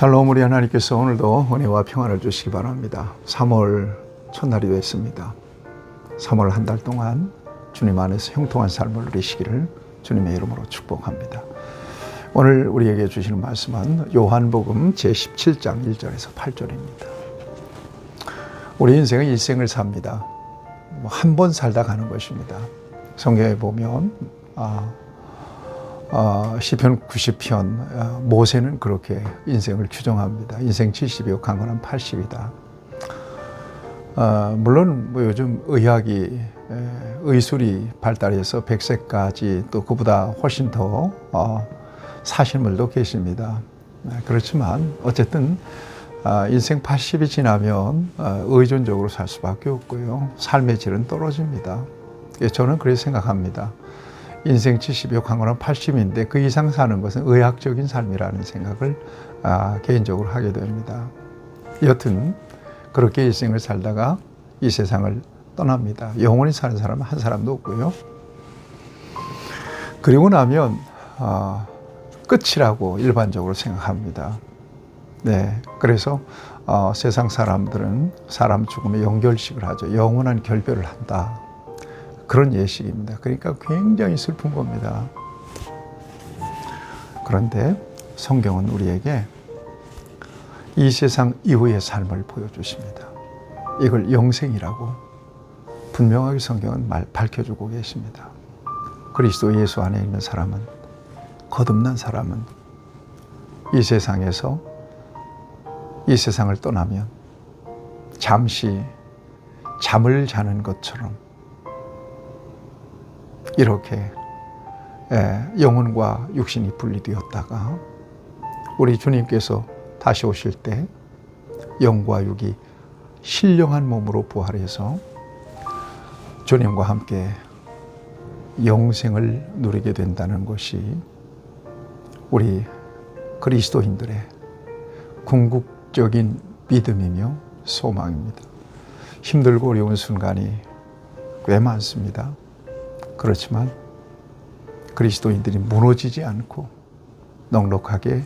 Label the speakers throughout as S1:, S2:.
S1: 샬롬 우리 하나님께서 오늘도 은혜와 평안을 주시기 바랍니다. 3월 첫날이 됐습니다. 3월 한 달 동안 주님 안에서 형통한 삶을 누리시기를 주님의 이름으로 축복합니다. 오늘 우리에게 주시는 말씀은 요한복음 제17장 1절에서 8절입니다. 우리 인생은 일생을 삽니다. 뭐한번 살다 가는 것입니다. 성경에 보면 아, 어, 시편 90편 어, 모세는 그렇게 인생을 규정합니다. 인생 70이요 강건한 80이다. 어, 물론 뭐 요즘 의학이 에, 의술이 발달해서 100세까지 또 그보다 훨씬 더 어, 사신 분도 계십니다. 네, 그렇지만 어쨌든 어, 인생 80이 지나면 어, 의존적으로 살 수밖에 없고요. 삶의 질은 떨어집니다. 예, 저는 그렇게 생각합니다. 인생 70이요 강건한 80인데 그 이상 사는 것은 의학적인 삶이라는 생각을 아, 개인적으로 하게 됩니다. 여튼 그렇게 일생을 살다가 이 세상을 떠납니다. 영원히 사는 사람은 한 사람도 없고요. 그리고 나면 아, 끝이라고 일반적으로 생각합니다. 네, 그래서 어, 세상 사람들은 사람 죽음에 영결식을 하죠. 영원한 결별을 한다. 그런 예식입니다. 그러니까 굉장히 슬픈 겁니다. 그런데 성경은 우리에게 이 세상 이후의 삶을 보여주십니다. 이걸 영생이라고 분명하게 성경은 말, 밝혀주고 계십니다. 그리스도 예수 안에 있는 사람은 거듭난 사람은 이 세상에서 이 세상을 떠나면 잠시 잠을 자는 것처럼 이렇게 예, 영혼과 육신이 분리되었다가 우리 주님께서 다시 오실 때 영과 육이 신령한 몸으로 부활해서 주님과 함께 영생을 누리게 된다는 것이 우리 그리스도인들의 궁극적인 믿음이며 소망입니다. 힘들고 어려운 순간이 꽤 많습니다. 그렇지만 그리스도인들이 무너지지 않고 넉넉하게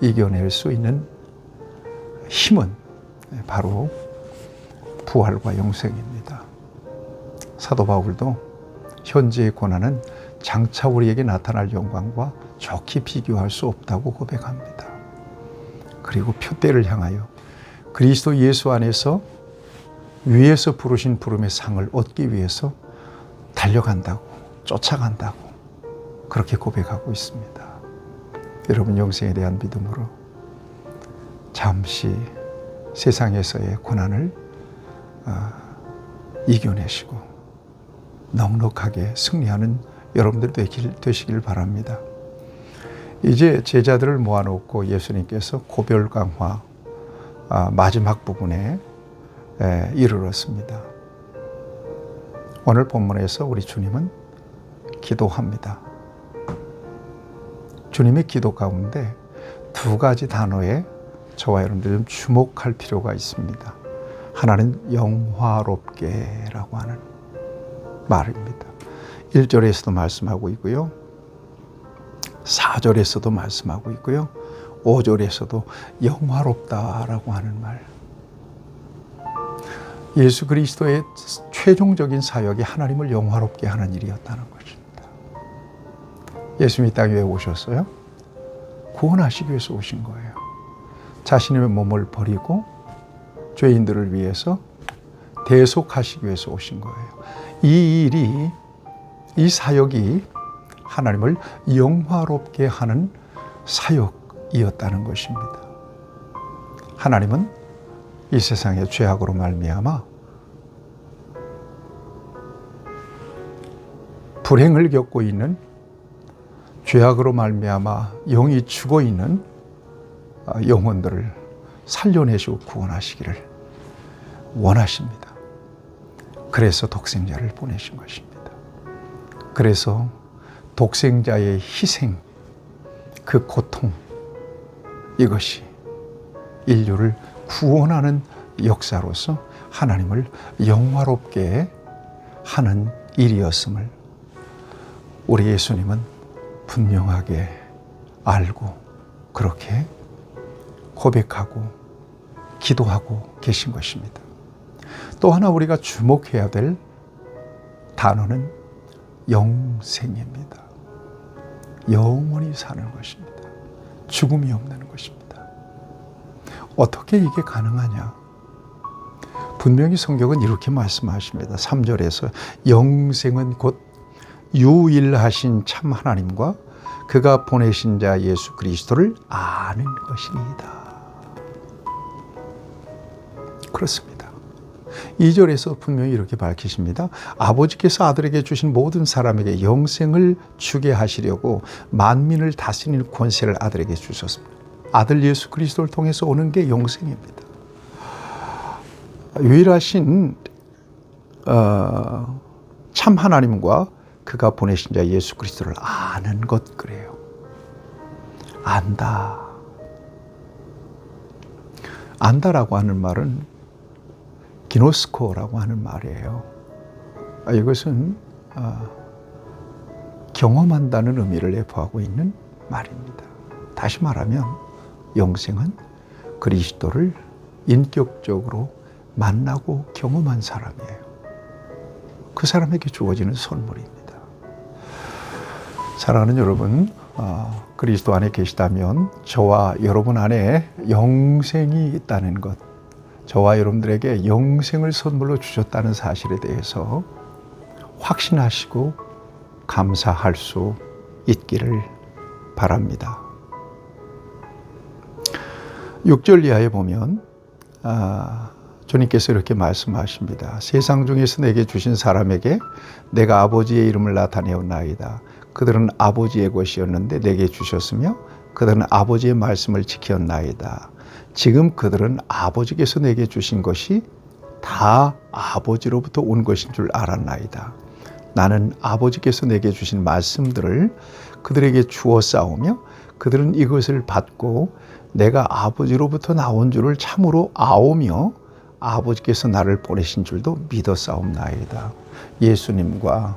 S1: 이겨낼 수 있는 힘은 바로 부활과 영생입니다. 사도 바울도 현재의 고난은 장차 우리에게 나타날 영광과 좋게 비교할 수 없다고 고백합니다. 그리고 표대를 향하여 그리스도 예수 안에서 위에서 부르신 부름의 상을 얻기 위해서 달려간다고 쫓아간다고 그렇게 고백하고 있습니다. 여러분 영생에 대한 믿음으로 잠시 세상에서의 고난을 어, 이겨내시고 넉넉하게 승리하는 여러분들 되시길 바랍니다. 이제 제자들을 모아놓고 예수님께서 고별 강화 아, 마지막 부분에 이르렀습니다. 오늘 본문에서 우리 주님은 기도합니다. 주님의 기도 가운데 두 가지 단어에 저와 여러분들 좀 주목할 필요가 있습니다. 하나는 영화롭게라고 하는 말입니다. 1절에서도 말씀하고 있고요. 4절에서도 말씀하고 있고요. 5절에서도 영화롭다라고 하는 말. 예수 그리스도의 최종적인 사역이 하나님을 영화롭게 하는 일이었다는 것입니다. 예수님이 땅에 왜 오셨어요? 구원하시기 위해서 오신 거예요. 자신의 몸을 버리고 죄인들을 위해서 대속하시기 위해서 오신 거예요. 이 일이, 이 사역이 하나님을 영화롭게 하는 사역이었다는 것입니다. 하나님은 이 세상의 죄악으로 말미암아 불행을 겪고 있는 죄악으로 말미암아 영이 죽어 있는 아, 영혼들을 살려내시고 구원하시기를 원하십니다. 그래서 독생자를 보내신 것입니다. 그래서 독생자의 희생, 그 고통, 이것이 인류를 구원하는 역사로서 하나님을 영화롭게 하는 일이었음을 우리 예수님은 분명하게 알고 그렇게 고백하고 기도하고 계신 것입니다. 또 하나 우리가 주목해야 될 단어는 영생입니다. 영원히 사는 것입니다. 죽음이 없는 것입니다. 어떻게 이게 가능하냐? 분명히 성경은 이렇게 말씀하십니다. 3절에서 영생은 곧 유일하신 참 하나님과 그가 보내신 자 예수 그리스도를 아는 것이니이다. 그렇습니다. 2절에서 분명히 이렇게 밝히십니다. 아버지께서 아들에게 주신 모든 사람에게 영생을 주게 하시려고 만민을 다스리는 권세를 아들에게 주셨습니다. 아들 예수 그리스도를 통해서 오는 게 영생입니다. 유일하신 어, 참 하나님과 그가 보내신 자 예수 그리스도를 아는 것 그래요. 안다. 안다라고 하는 말은 기노스코라고 하는 말이에요. 아, 이것은 아, 경험한다는 의미를 내포하고 있는 말입니다. 다시 말하면 영생은 그리스도를 인격적으로 만나고 경험한 사람이에요. 그 사람에게 주어지는 선물입니다. 사랑하는 여러분, 어, 그리스도 안에 계시다면 저와 여러분 안에 영생이 있다는 것, 저와 여러분들에게 영생을 선물로 주셨다는 사실에 대해서 확신하시고 감사할 수 있기를 바랍니다. 6절 이하에 보면 아, 주님께서 이렇게 말씀하십니다. 세상 중에서 내게 주신 사람에게 내가 아버지의 이름을 나타내었나이다. 그들은 아버지의 것이었는데 내게 주셨으며 그들은 아버지의 말씀을 지켰나이다. 지금 그들은 아버지께서 내게 주신 것이 다 아버지로부터 온 것인 줄 알았나이다. 나는 아버지께서 내게 주신 말씀들을 그들에게 주어 싸우며 그들은 이것을 받고 내가 아버지로부터 나온 줄을 참으로 아오며 아버지께서 나를 보내신 줄도 믿어 싸움나이다. 예수님과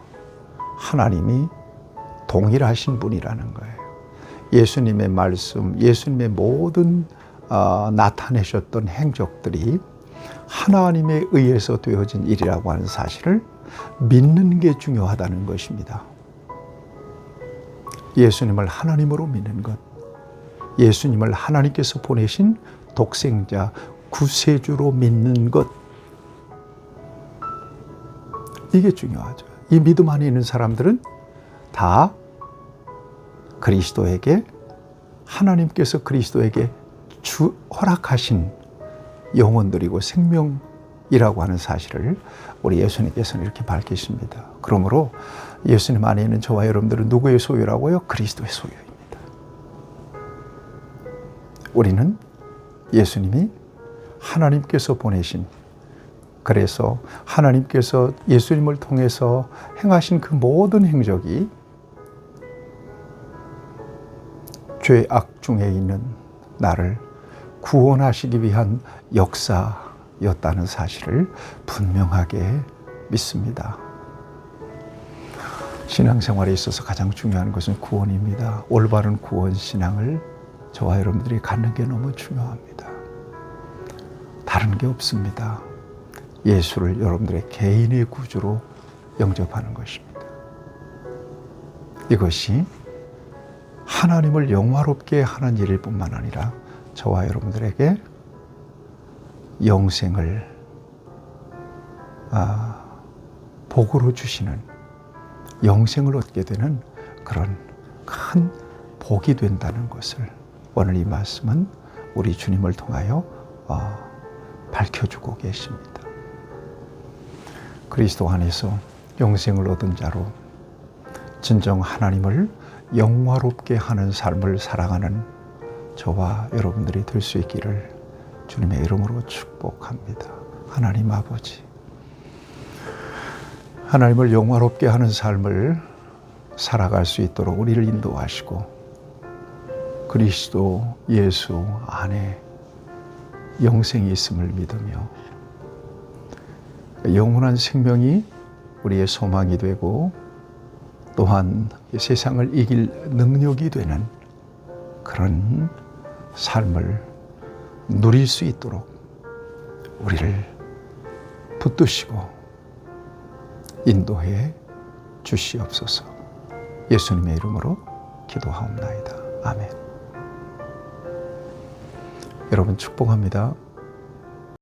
S1: 하나님이 동일하신 분이라는 거예요. 예수님의 말씀, 예수님의 모든 어, 나타내셨던 행적들이 하나님에 의해서 되어진 일이라고 하는 사실을 믿는 게 중요하다는 것입니다. 예수님을 하나님으로 믿는 것, 예수님을 하나님께서 보내신 독생자, 구세주로 믿는 것, 이게 중요하죠. 이 믿음 안에 있는 사람들은 다 그리스도에게 하나님께서 그리스도에게 주 허락하신 영혼들이고 생명이라고 하는 사실을 우리 예수님께서는 이렇게 밝히십니다. 그러므로 예수님 안에 있는 저와 여러분들은 누구의 소유라고요? 그리스도의 소유입니다. 우리는 예수님이 하나님께서 보내신 그래서 하나님께서 예수님을 통해서 행하신 그 모든 행적이 죄악 중에 있는 나를 구원하시기 위한 역사였다는 사실을 분명하게 믿습니다. 신앙생활에 있어서 가장 중요한 것은 구원입니다. 올바른 구원 신앙을 저와 여러분들이 갖는 게 너무 중요합니다. 다른 게 없습니다. 예수를 여러분들의 개인의 구주로 영접하는 것입니다. 이것이 하나님을 영화롭게 하는 일일 뿐만 아니라 저와 여러분들에게 영생을 아, 복으로 주시는 영생을 얻게 되는 그런 큰 복이 된다는 것을 오늘 이 말씀은 우리 주님을 통하여 어, 밝혀주고 계십니다. 그리스도 안에서 영생을 얻은 자로 진정 하나님을 영화롭게 하는 삶을 살아가는 저와 여러분들이 될 수 있기를 주님의 이름으로 축복합니다. 하나님 아버지. 하나님을 영화롭게 하는 삶을 살아갈 수 있도록 우리를 인도하시고 그리스도 예수 안에 영생이 있음을 믿으며 영원한 생명이 우리의 소망이 되고 또한 세상을 이길 능력이 되는 그런 삶을 누릴 수 있도록 우리를 붙드시고 인도해 주시옵소서. 예수님의 이름으로 기도하옵나이다. 아멘. 여러분 축복합니다.